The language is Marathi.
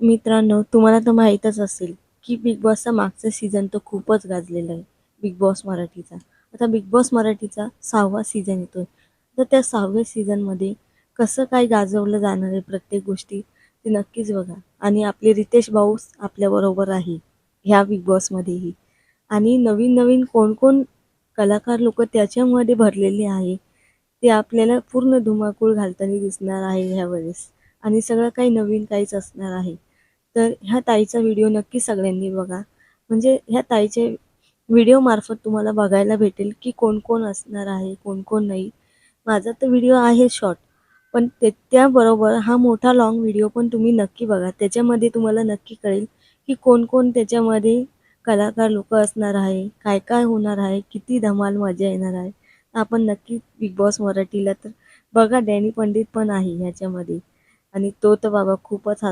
मित्रांनो तुम्हाला तर माहीतच असेल की बिग बॉसचा मागचा सीझन तर खूपच गाजलेला आहे. बिग बॉस मराठीचा. आता बिग बॉस मराठीचा सहावा सीझन येतो तर त्या सहाव्या सीझनमध्ये कसं काय गाजवलं जाणार आहे प्रत्येक गोष्टी ते नक्कीच बघा. आणि आपले रितेश भाऊ आपल्याबरोबर आहे ह्या बिग बॉसमध्येही आणि नवीन नवीन कोण कोण कलाकार लोक त्याच्यामध्ये भरलेले आहे ते आपल्याला पूर्ण धुमाकूळ घालताना दिसणार आहे ह्यावेळेस. आणि सगळं काही नवीन काहीच असणार आहे. तर ह्या ताईचा व्हिडिओ नक्की सगळ्यांनी बघा. म्हणजे ह्या ताईचे व्हिडिओमार्फत तुम्हाला बघायला भेटेल की कोण कोण असणार आहे कोण कोण नाही. माझा तर व्हिडिओ आहे शॉर्ट पण ते त्याबरोबर हा मोठा लाँग व्हिडिओ पण तुम्ही नक्की बघा. त्याच्यामध्ये तुम्हाला नक्की कळेल की कोण कोण त्याच्यामध्ये कलाकार लोक असणार आहे काय काय होणार आहे किती धमाल मजा येणार आहे. आपण नक्की बिग बॉस मराठीला तर बघा डॅनी पंडित पण आहे ह्याच्यामध्ये. आणि तो तर बाबा खूपच हस